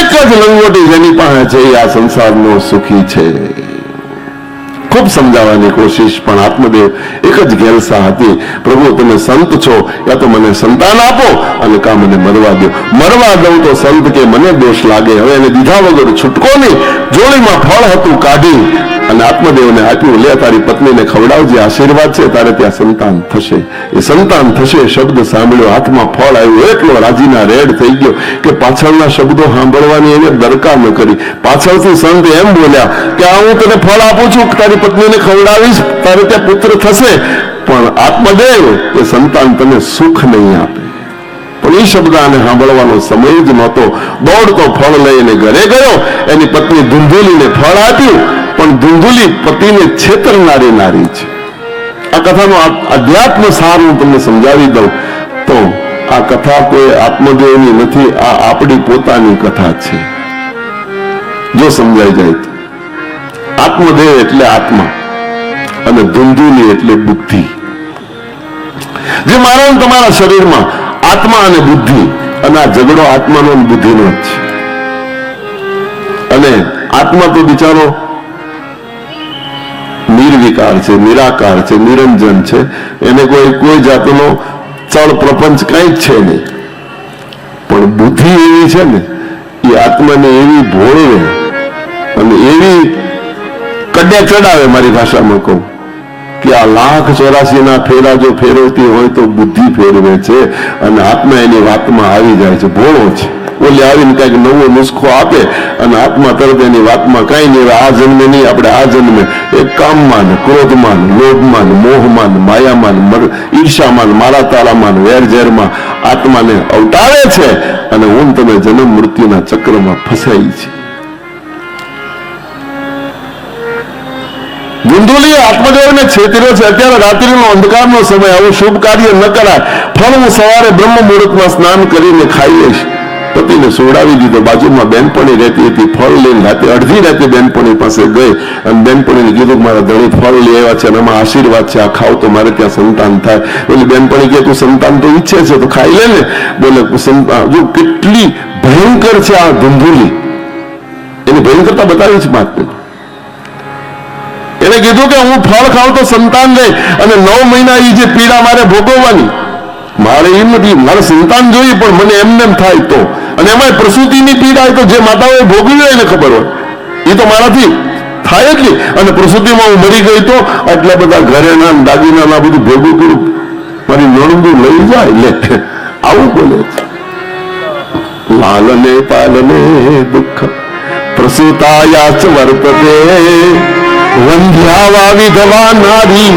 એક જ લંગોટી જેની પાસે છે આ સંસારનો સુખી છે. ખૂબ સમજાવવાની કોશિશ, પણ આત્મદેવ એક જ ગેરસા હતી. પ્રભુ, તમે સંત છો, યા તો મને સંતાન આપો અને કા મને મરવા દો. મરવા દઉં તો સંત કે મને દોષ લાગે. હવે એને દીધા વગર છૂટકો નહીં. જોડીમાં ફળ હતું, કાઢી અને આત્મદેવને આપ્યું. લે, તારી પત્નીને ખવડાવજે. આશીર્વાદ છે, તારે ત્યાં સંતાન થશે. એ સંતાન થશે શબ્દ સાંભળ્યો. હાથમાં ફળ આવ્યું. એટલો રાજીના રેડ થઈ ગયો કે પાછળના શબ્દો સાંભળવાની એને દરકાર ન કરી. પાછળથી સંત એમ બોલ્યા કે આ હું તને ફળ આપું છું, તારી પત્નીને ખવડાવીશ, તારે ત્યાં પુત્ર થશે. પણ આત્મદેવ એ સંતાન તને સુખ નહીં આપે. પણ એ શબ્દ આને સાંભળવાનો સમય જ નહોતો. દોડતો ફળ લઈને ઘરે ગયો. એની પત્ની ધૂંધેલીને ફળ આપ્યું. પણ ધુંધુલી પતિને છેતરનારી નારી છે. આ કથાનો અધ્યાત્મ સાર હું તમને સમજાવી દઉં તો આ કથા કોઈ આત્મદેવની નથી, આ આપણી પોતાની કથા છે. જો સમજાઈ જાય તો. આત્મદેવ એટલે આત્મા અને ધુંધુલી એટલે બુદ્ધિ. જે મારા તમારા શરીરમાં આત્મા અને બુદ્ધિ અને આ ઝઘડો આત્માનો બુદ્ધિનો જ છે. અને આત્મા તો બિચારો નિર્વિકાર છે, નિરાકાર છે, નિરંજન છે. એને કોઈ કોઈ જાતનો ચળ પ્રપંચ કઈ જ છે નહીં. પણ બુદ્ધિ એવી છે ને, એ આત્માને એવી ભોળવે અને એવી કડે ચડાવે મારી ભાષામાં કહું, કે આ લાખ ચોરાસીના ફેરા જો ફેરવતી હોય તો બુદ્ધિ ફેરવે છે અને આત્મા એની વાતમાં આવી જાય છે, ભોળો છે. ઓલી આવીને કંઈક નવો નુસ્ખો આપે અને આત્મા તરત એની વાતમાં કઈ નહીં આ જન્મે નહીં, આપણે આ જન્મે. એક કામમાન, ક્રોધમાન, લોભમાન, મોહમાન, માયામાન ઈર્ષામાન મારા તારામાન વેરઝેરમાં આત્માને અવતારે છે અને હું તમે જન્મ મૃત્યુના ચક્રમાં ફસાઈ છે. ગુંદુલી આત્મદેવને છેતર્યો છે. અત્યારે રાત્રિનો અંધકારનો સમય. આવું શુભ કાર્ય ન કરાય. ફળ હું સવારે બ્રહ્મ મુહૂર્તમાં સ્નાન કરીને ખાઈ લઈશ. પતિને સોડાવી દીધો. બાજુમાં બેનપણી રહેતી હતી, ફળ લઈને રાતે, અડધી રાતે બેનપણી પાસે ગઈ. અને બેનપણીને કીધું મારા ધણી ફળ લઈ આવ્યા છે અને આમાં આશીર્વાદ છે, આ ખાવ તો મારે ત્યાં સંતાન થાય. એટલે બેનપણી કે તું સંતાન તો ઈચ્છે છે, તો ખાઈ લે ને. બોલે જો કેટલી ભયંકર છે આ ધંધુલી. એની ભયંકરતા બતાવી છે માત્ર એને કીધું કે, હું ફળ ખાવ તો સંતાન લે અને નવ મહિના એ જે પીડા મારે ભોગવવાની. મારે એમ નથી, મારે સંતાન જોઈએ પણ મને એમને થાય તો. અને એમાં પ્રસૂતિની પીડા તો જે માતાઓએ ભોગવી હોય એને ખબર હોય. એ તો મારાથી થાય જ અને પ્રસૂતિમાં હું મરી ગઈ તો આટલા બધા ઘરેના દાગીનાના બધું ભેગું કર્યું મારી નણંદું લઈ જાય લે. આવું બોલે લાલને પાલને દુઃખ પ્રસૂતાયા વર્તતે. વંધ્યાવા વિધવા નારી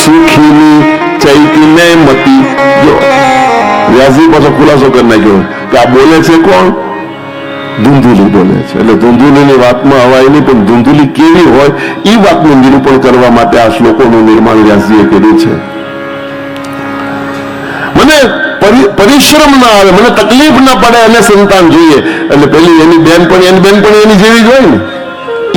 સુખીની ચૈતીને મતી જો વ્યાસજી પાછો ખુલાસો કરી નાખ્યો. આ બોલે છે કોણ? ધુંધુલી બોલે છે. એટલે ધુંધુલીની વાતમાં અવાય નહીં, પણ ધુંધુલી કેવી હોય એ વાતનું નિરૂપણ કરવા માટે આ શ્લોકોનું નિર્માણ વ્યાસજીએ કર્યું છે. મને પરિશ્રમ ના આવે, મને તકલીફ ના પડે એને સંતાન જોઈએ. એટલે પેલી એની બેનપણી એની બેનપણી એની જેવી જ હોય ને.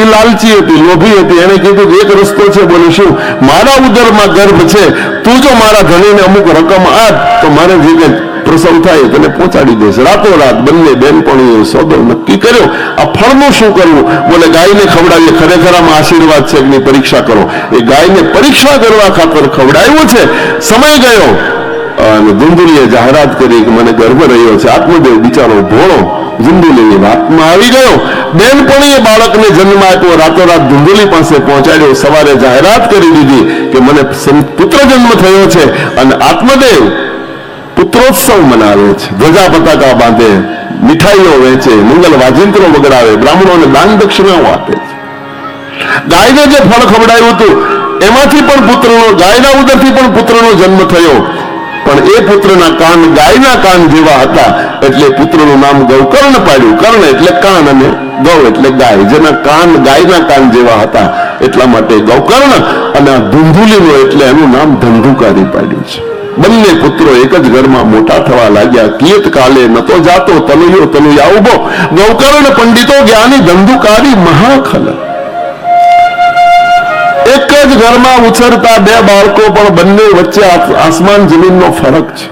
એ લાલચી હતી, લોભી હતી. એને કીધું એક રસ્તો છે, બોલે શું? મારા ઉદરમાં ગર્ભ છે. તું જો મારા ધણીને અમુક રકમ આપ, તો મારે જે કંઈ થાય તને પહોંચાડી દેશે. રાતોરાત બંને બેનપણીએ સોદો નક્કી કર્યો, આ ફળનું શું કરવું? બોલે, ગાયને ખવડાવીએ, ખરેખર આમાં આશીર્વાદ છે એની પરીક્ષા કરો. એ ગાયને પરીક્ષા કરવા ખાતર ખવડાવ્યું છે. સમય ગયો. અને ધુંધુલીએ જાહેરાત કરી કે મને ગર્ભ રહ્યો છે. આત્મદેવ બિચારો ભોળો ધુંધુલીની વાતમાં આવી ગયો. બેનપણીએ બાળકને જન્મ આપ્યો. રાતોરાત ધુંધુલી પાસે પહોંચાડ્યો. સવારે જાહેરાત કરી દીધી કે મને પુત્ર જન્મ થયો છે અને આત્મદેવ પુત્રોત્સવ મનાવે છે. ધ્વજા પતાકા બાંધે, મીઠાઈઓ વેચે, મંગલ વાજિંત્રો વગડાવે બ્રાહ્મણોને દાન દક્ષિણાઓ આપે છે. ગાયને જે ફળ ખવડાવ્યું હતું, એમાંથી પણ પુત્રનો, ગાયના ઉદરથી પણ પુત્રનો જન્મ થયો. પણ એ પુત્રના કાન ગાયના કાન જેવા હતા, એટલે પુત્રનું નામ ગૌકર્ણ પાડ્યું. કર્ણ એટલે કાન અને ગૌ એટલે ગાય. જેના કાન ગાયના કાન જેવા હતા, એટલા માટે ગૌકર્ણ અને ધુંધુલીનો એટલે એનું નામ ધંધુકારી પાડ્યું છે. બંને પુત્રો એક જ ઘરમાં મોટા થવા લાગ્યા. કિયત કાલે નતો જાતો, તનુયો તનુયા ઊભો. ગૌકર્ણ પંડિતો જ્ઞાની ધંધુકારી મહાખલ. એક જ ઘરમાં ઉછરતા બે બાળકો પણ બંને વચ્ચે આસમાન જમીનનો ફરક છે.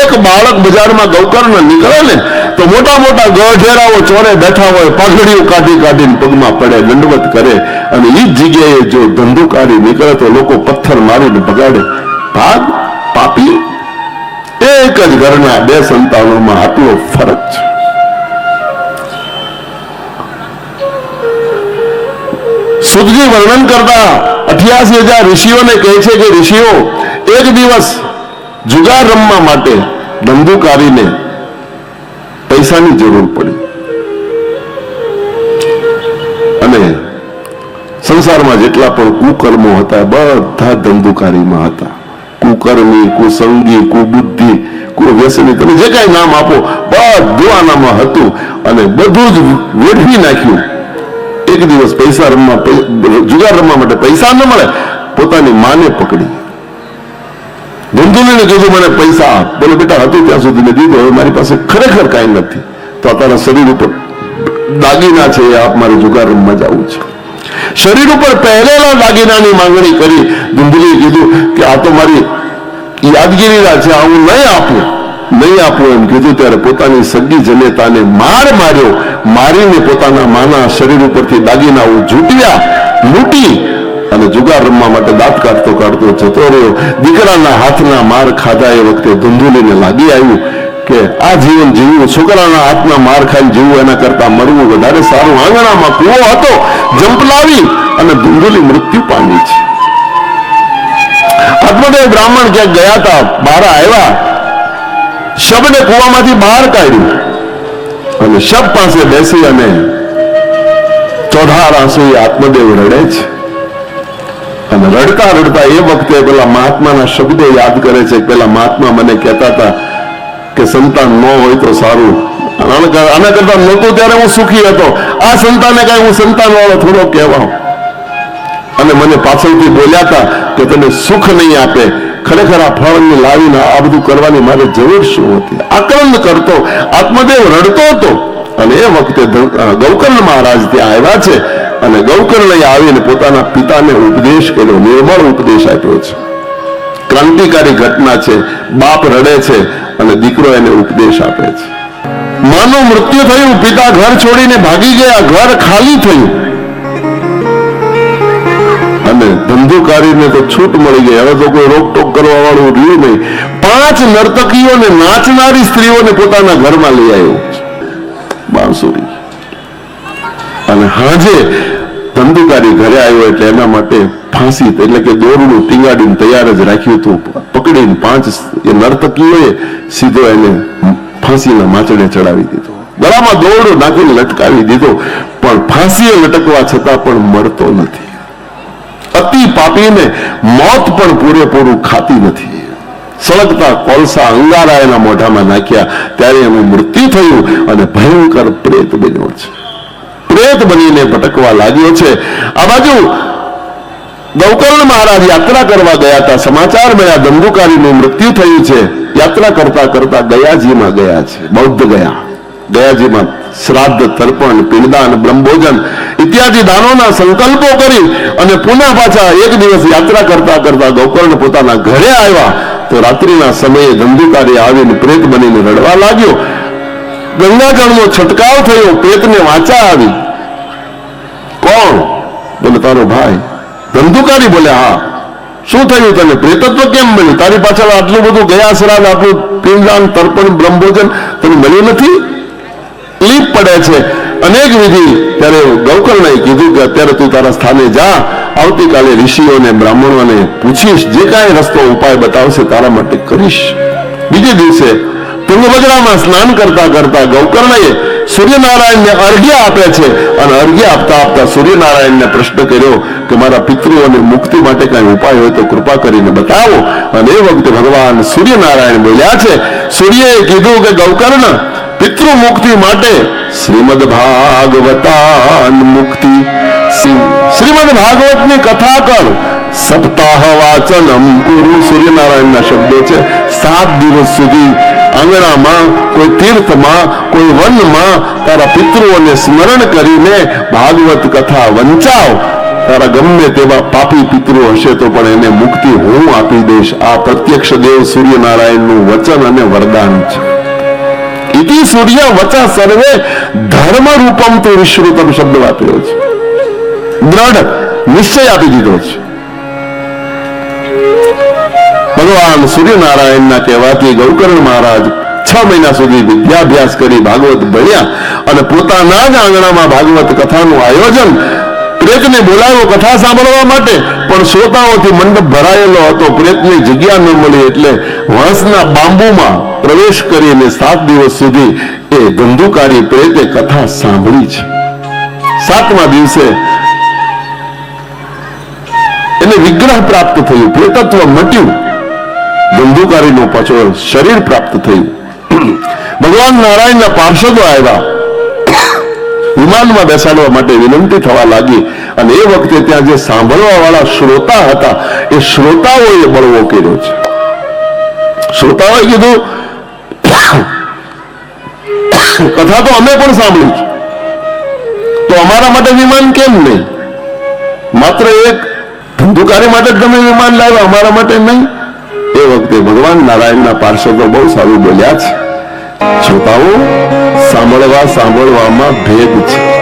એક બાળક બજારમાં ગૌકર્ણ નીકળે ને, તો મોટા મોટા ગઢેરાઓ ચોરે બેઠા હોય, પાઘડીઓ કાઢી કાઢીને પગમાં પડે, દંડવત કરે. અને એ જગ્યાએ જો ધંધુકારી નીકળે તો લોકો પથ્થર મારીને ભગાડે ભાગ પાપી એક જ ઘરના બે સંતાનોમાં આટલો ફરક છે. સુખજી વર્ણન કરતા અઠ્યાસી હજાર ઋષિઓને કહે છે કે ઋષિઓ, એક દિવસ જુગાર રમવા માટે ધંધુકારીને પૈસાની જરૂર પડી. અને સંસારમાં જેટલા પણ કુકર્મો હતા, બધા ધંધુકારીમાં હતા. કુકર્મી કુસંગી કુબુદ્ધિ કુવ્યસની તમે જે કાંઈ નામ આપો બધું આનામાં હતું અને બધું જ વેઠવી નાખ્યું. એક દિવસ પૈસા રમવા જુગાર રમવા માટે પૈસા ન મળે, પોતાની માને પકડી. ધંધુલીને કીધું, મને પૈસા આપ. બેટા, હતું ત્યાં સુધી મેં દીધું, હવે મારી પાસે ખરેખર કાંઈ નથી. તો આ તારા શરીર ઉપર દાગીના છે આપ મારે જુગાર રમવા જવું છે. શરીર ઉપર પહેરેલા દાગીનાની માંગણી કરી ધુંધલીએ કીધું કે આ તો મારી યાદગીરીના છે, આ હું નહીં આપું નહીં આપું એમ કીધું ત્યારે પોતાની સગી જનેતાને માર માર્યો, મારીને પોતાના માના શરીર ઉપરથી દાગીનાઓ ઝૂંટ્યા લૂંટી અને જુગાર રમવા માટે દાંત કાઢતો કાઢતો જતો રહ્યો. દીકરાના હાથના માર ખાધા એ વખતે ધુંધુલીને લાગી આવ્યું. કે આ જીવન જીવવું, છોકરાના હાથના માર ખાઈ જીવવું, એના કરતા મરવું વધારે સારું. આંગણામાં કૂવો હતો, જંપલાવી અને ધુંધુલી મૃત્યુ પામી છે. આત્મદેવ બ્રાહ્મણ ક્યાંક ગયા હતા બહાર આવ્યા. શબને કુવામાંથી બહાર કાઢ્યું અને શબ પાસે બેસી અને ચોધાર આંસુ આત્મદેવ રડે છે. અને રડતા રડતા એ વખતે પેલા મહાત્માના શબ્દો યાદ કરે છે, પેલા મહાત્મા મને કહેતા હતા કે સંતાન ન હોય તો સારું. આના કરતા નહોતું ત્યારે હું સુખી હતો. આ સંતાને કઈ હું સંતાન વાળો થોડો કહેવા અને મને પાછળથી બોલ્યા હતા કે તને સુખ નહીં આપે. ખરેખર આ ફળને લાવીને આ બધું કરવાની મારે જરૂર શું હતી? આક્રમણ કરતો, આત્મદેવ રડતો હતો. અને એ વખતે ગૌકર્ણ મહારાજ ત્યાં આવ્યા છે. અને ગૌકર્ણએ આવીને પોતાના પિતાને ઉપદેશ કર્યો, નિર્મળ ઉપદેશ આપ્યો છે. ક્રાંતિકારી ઘટના છે, બાપ રડે છે. અને દીકરો એને ઉપદેશ આપે છે. માનું મૃત્યુ થયું, પિતા ઘર છોડીને ભાગી ગયા, ઘર ખાલી થયું. અને ધંધુકારીને તો છૂટ મળી ગઈ. હવે તો કોઈ રોકટોક કરવા વાળું રહ્યું નહીં. પાંચ નર્તકીઓને નાચનારી સ્ત્રીઓને પોતાના ઘરમાં લઈ આવ્યો બાંસુરી. અને હાજે ધંધુકારી ઘરે આવ્યો એટલે એના માટે ફાંસી, એટલે કે દોરડું ટીંગાડીને તૈયાર જ રાખ્યું હતું. પકડીને પાંચ એ નર્તકીએ સીધો એને ફાંસીના માચડે ચડાવી દીધો. ગળામાં દોરડો નાખીને લટકાવી દીધો, પણ ફાંસીએ લટકવા છતાં પણ મળતો નથી. અતિ પાપીને મોત પણ પૂરેપૂરું ખાતી નથી. સળગતા કોલસા અંગારા એના મોઢામાં નાખ્યા, ત્યારે એનું મૃત્યુ થયું અને ભયંકર પ્રેત બન્યો છે. પ્રેત બનીને ભટકવા લાગ્યો છે. આ બાજુ ગૌકર્ણ મહારાજ યાત્રા કરવા ગયા હતા. સમાચાર મળ્યા ધંધુકારીનું મૃત્યુ થયું છે. યાત્રા કરતા કરતા ગયાજીમાં ગયા છે. બૌદ્ધ ગયા. ગયાજીમાં શ્રાદ્ધ, તર્પણ પિંડદાન બ્રહ્મભોજન ઇત્યાદિ દાનોના સંકલ્પો કરી અને પુનઃ પાછા એક દિવસ યાત્રા કરતા કરતા ગૌકર્ણ પોતાના ઘરે આવ્યા. તો રાત્રિના સમયે ધંધુકારી આવીને પ્રેત બનીને રડવા લાગ્યો. ગંગાજળનો છંટકાવ થયો, પ્રેતને વાંચા આવી. કોણ? બોલે, તારો ભાઈ. ધંધુકારી બોલે, હા, શું થયું તને? પ્રેતત્વ કેમ મળ્યું તારી પાછળ આટલું બધું ગયા શ્રાદ્ધ આટલું પિંડદાન તર્પણ, બ્રહ્મભોજન તને મળ્યું નથી? લીપ પડે છે. અનેક વિધિ ત્યારે ગૌકર્ણએ કીધું કે અત્યારે તું તારા સ્થાને જા. આવતીકાલે ઋષિઓને, બ્રાહ્મણોને પૂછીશ, જે કાંઈ રસ્તો ઉપાય બતાવશે, તારા માટે કરીશ. બીજે દિવસે તુંગભદ્રામાં સ્નાન કરતા કરતા ગૌકર્ણએ સૂર્યનારાયણને અર્ઘ્ય આપે છે. અને અર્ઘ્ય આપતા આપતા સૂર્યનારાયણને પ્રશ્ન કર્યો કે મારા પિતૃઓને મુક્તિ માટે કઈ ઉપાય હોય તો કૃપા કરીને બતાવો. અને એ વખતે ભગવાન સૂર્યનારાયણ બોલ્યા છે, સૂર્યએ કીધું કે ગૌકર્ણ પિતૃ મુક્તિ માટે શ્રીમદ ભાગવતાન મુક્તિ. શ્રીમદ ભાગવતની કથા કર. સપ્તાહ વાચનમ ગુરુ સૂર્યનારાયણના શબ્દો છે, સાત દિવસ સુધી આંગણામાં, કોઈ તીર્થમાં, કોઈ વનમાં તારા પિતૃઓને સ્મરણ કરીને ભાગવત કથા વંચાવ. તારા ગમે તેવા પાપી પિતૃ હશે તો પણ એને મુક્તિ હું આપી દઈશ. આ પ્રત્યક્ષ દેવ સૂર્યનારાયણનું વચન અને વરદાન છે. ઇતિ સૂર્ય વચા સર્વે ધર્મ રૂપમ તો વિશ્રુતમ શબ્દ વાપર્યો છે. દ્રઢ નિશ્ચય આપી દીધો છે. ભગવાન સૂર્યનારાયણના કહેવાથી ગૌકર્ણ મહારાજ છ મહિના સુધી વિદ્યાભ્યાસ કરી ભાગવત ભણ્યા અને પોતાના જ આંગણામાં ભાગવત કથાનું આયોજન પ્રેતને બોલાવ્યો કથા સાંભળવા માટે, પણ શ્રોતાઓથી મંડપ ભરાયેલો હતો. પ્રેતની જગ્યા ન મળી એટલે વાંસના બાંબુમાં પ્રવેશ કરીને સાત દિવસ સુધી એ ધંધુકારી પ્રેતે કથા સાંભળી છે. સાતમા દિવસે એને વિગ્રહ પ્રાપ્ત થયું. પ્રેતત્વ મટ્યું. ધંધુકારીનું પાછો શરીર પ્રાપ્ત થયું. ભગવાન નારાયણના પાર્ષદો આવ્યા. વિમાનમાં બેસાડવા માટે વિનંતી થવા લાગી અને એ વખતે ત્યાં જે સાંભળવા વાળા શ્રોતા હતા, એ શ્રોતાઓએ બળવો કર્યો છે. શ્રોતાઓએ કીધું, કથા તો અમે પણ સાંભળી છે. તો અમારા માટે વિમાન કેમ નહીં? માત્ર એક ધંધુકારી માટે તમે વિમાન લાવ્યા, અમારા માટે નહીં. એ વખતે ભગવાન નારાયણના પાર્ષદો બહુ સારું બોલ્યા છે. શ્રોતાઓ સાંભળવા સાંભળવામાં ભેદ છે.